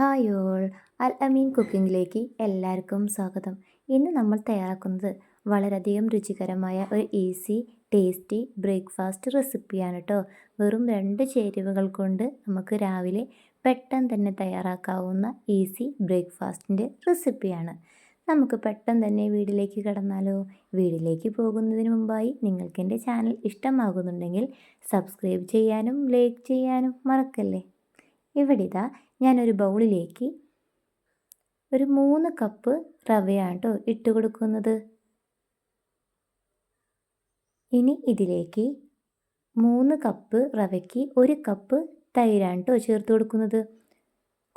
Hi all. അൽ അമീൻ കുക്കിങ്ങിലേക്ക് എല്ലാവർക്കും സ്വാഗതം. ഇന്ന് നമ്മൾ തയ്യാറാക്കുന്നത് വളരെയധികം രുചികരമായ ഒരു ഈസി ടേസ്റ്റി ബ്രേക്ക്ഫാസ്റ്റ് റെസിപ്പിയാണ് കേട്ടോ വെറും രണ്ട് ചേരുവകൾ കൊണ്ട് നമുക്ക് രാവിലെ പെട്ടെന്ന് തന്നെ തയ്യാറാക്കാവുന്ന ഈസി ബ്രേക്ക്ഫാസ്റ്റിന്റെ റെസിപ്പിയാണ്. നമുക്ക് പെട്ടെന്ന് തന്നെ വീട്ടിലേക്ക് കടന്നാലോ? വീട്ടിലേക്ക് പോകുന്നതിന് മുമ്പായി നിങ്ങൾക്ക് എന്റെ ചാനൽ ഇഷ്ടമാകുന്നുണ്ടെങ്കിൽ സബ്സ്ക്രൈബ് ചെയ്യാനും ലൈക്ക് ചെയ്യാനും മറക്കല്ലേ? ഇവിടെ ഇതാ ഞാനൊരു ബൗളിലേക്ക് ഒരു മൂന്ന് കപ്പ് റവയാണ് കേട്ടോ ഇട്ട് കൊടുക്കുന്നത്. ഇനി ഇതിലേക്ക് മൂന്ന് കപ്പ് റവയ്ക്ക് ഒരു കപ്പ് തൈരാണ് കേട്ടോ ചേർത്ത് കൊടുക്കുന്നത്.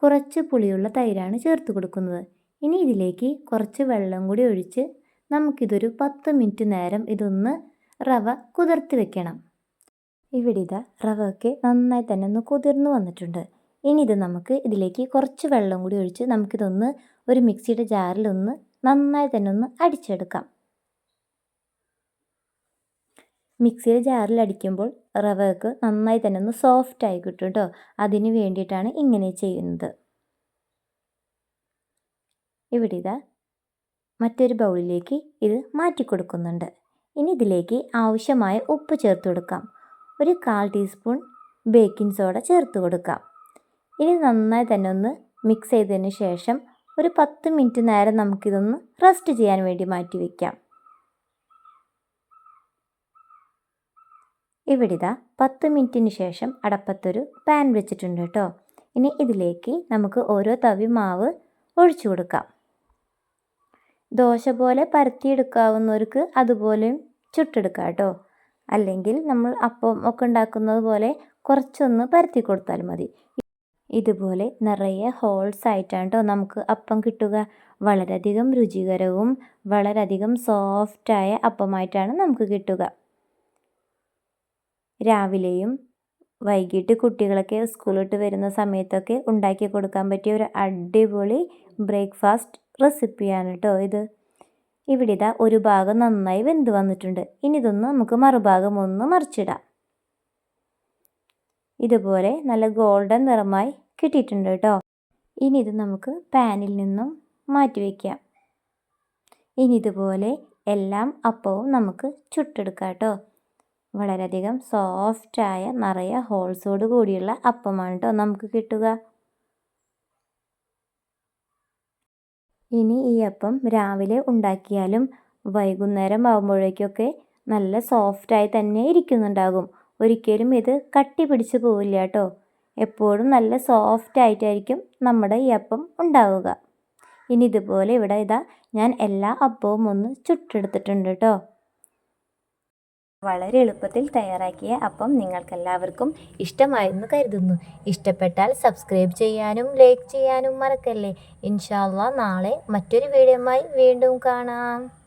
കുറച്ച് പുളിയുള്ള തൈരാണ് ചേർത്ത് കൊടുക്കുന്നത്. ഇനി ഇതിലേക്ക് കുറച്ച് വെള്ളം കൂടി ഒഴിച്ച് നമുക്കിതൊരു പത്ത് മിനിറ്റ് നേരം ഇതൊന്ന് റവ കുതിർത്ത് വെക്കണം. ഇവിടെ ഇതാ ഒക്കെ നന്നായി തന്നെ ഒന്ന് കുതിർന്ന് വന്നിട്ടുണ്ട്. ഇനി ഇത് നമുക്ക് ഇതിലേക്ക് കുറച്ച് വെള്ളം കൂടി ഒഴിച്ച് നമുക്കിതൊന്ന് ഒരു മിക്സിയുടെ ജാറിലൊന്ന് നന്നായി തന്നെ ഒന്ന് അടിച്ചെടുക്കാം. മിക്സിയുടെ ജാറിൽ അടിക്കുമ്പോൾ റവയൊക്കെ നന്നായി തന്നെ ഒന്ന് സോഫ്റ്റ് ആയി കിട്ടും കേട്ടോ അതിന് വേണ്ടിയിട്ടാണ് ഇങ്ങനെ ചെയ്യുന്നത്. ഇവിടെ ഇതാ മറ്റൊരു ബൗളിലേക്ക് ഇത് മാറ്റി കൊടുക്കുന്നുണ്ട്. ഇനി ഇതിലേക്ക് ആവശ്യമായ ഉപ്പ് ചേർത്ത് കൊടുക്കാം. ഒരു കാൽ ടീസ്പൂൺ ബേക്കിംഗ് സോഡ ചേർത്ത് കൊടുക്കാം. ഇനി നന്നായി തന്നെ ഒന്ന് മിക്സ് ചെയ്തതിന് ശേഷം ഒരു പത്ത് മിനിറ്റ് നേരം നമുക്കിതൊന്ന് റെസ്റ്റ് ചെയ്യാൻ വേണ്ടി മാറ്റി വയ്ക്കാം ഇവിടെ ഇതാ പത്ത് മിനിറ്റിന് ശേഷം അടപ്പത്തൊരു പാൻ വെച്ചിട്ടുണ്ട് കേട്ടോ. ഇനി ഇതിലേക്ക് നമുക്ക് ഓരോ തവി മാവ് ഒഴിച്ചു കൊടുക്കാം. ദോശ പോലെ പരത്തിയെടുക്കാവുന്നവർക്ക് അതുപോലെയും ചുട്ടെടുക്കാം കേട്ടോ. അല്ലെങ്കിൽ നമ്മൾ അപ്പം ഒക്കെ ഉണ്ടാക്കുന്നത് പോലെ കുറച്ചൊന്ന് പരത്തി കൊടുത്താൽ മതി. ഇതുപോലെ നിറയെ ഹോൾസ് ആയിട്ടാണ് കേട്ടോ നമുക്ക് അപ്പം കിട്ടുക. വളരെയധികം രുചികരവും വളരെയധികം സോഫ്റ്റായ അപ്പമായിട്ടാണ് നമുക്ക് കിട്ടുക. രാവിലെയും വൈകിട്ട് കുട്ടികളൊക്കെ സ്കൂളിട്ട് വരുന്ന സമയത്തൊക്കെ ഉണ്ടാക്കി കൊടുക്കാൻ പറ്റിയ ഒരു അടിപൊളി ബ്രേക്ക്ഫാസ്റ്റ് റെസിപ്പിയാണ് കേട്ടോ ഇത്. ഇവിടെ ഇതാ ഒരു ഭാഗം നന്നായി വെന്ത് വന്നിട്ടുണ്ട്. ഇനി ഇതൊന്ന് നമുക്ക് മറുഭാഗം ഒന്ന് മറിച്ചിടാം. ഇതുപോലെ നല്ല ഗോൾഡൻ നിറമായി കിട്ടിയിട്ടുണ്ട് കേട്ടോ. ഇനി ഇത് നമുക്ക് പാനിൽ നിന്നും മാറ്റി വയ്ക്കാം ഇനി ഇതുപോലെ എല്ലാം അപ്പവും നമുക്ക് ചുട്ടെടുക്കാം കേട്ടോ. വളരെയധികം സോഫ്റ്റായ നിറയെ ഹോൾസോട് കൂടിയുള്ള അപ്പമാണ് കേട്ടോ നമുക്ക് കിട്ടുക. ഇനി ഈ അപ്പം രാവിലെ ഉണ്ടാക്കിയാലും വൈകുന്നേരം ആകുമ്പോഴേക്കൊക്കെ നല്ല സോഫ്റ്റായി തന്നെ ഇരിക്കുന്നുണ്ടാകും. ഒരിക്കലും ഇത് കട്ടി പിടിച്ച് പോവില്ല കേട്ടോ. എപ്പോഴും നല്ല സോഫ്റ്റ് ആയിട്ടായിരിക്കും നമ്മുടെ ഈ അപ്പം ഉണ്ടാവുക. ഇനി ഇതുപോലെ ഇവിടെ ഇതാ ഞാൻ എല്ലാ അപ്പവും ഒന്ന് ചുട്ടെടുത്തിട്ടുണ്ട് കേട്ടോ വളരെ എളുപ്പത്തിൽ തയ്യാറാക്കിയ അപ്പം നിങ്ങൾക്കെല്ലാവർക്കും ഇഷ്ടമായെന്ന് കരുതുന്നു. ഇഷ്ടപ്പെട്ടാൽ സബ്സ്ക്രൈബ് ചെയ്യാനും ലൈക്ക് ചെയ്യാനും മറക്കല്ലേ. ഇൻഷാല്ല നാളെ മറ്റൊരു വീഡിയോയുമായി വീണ്ടും കാണാം.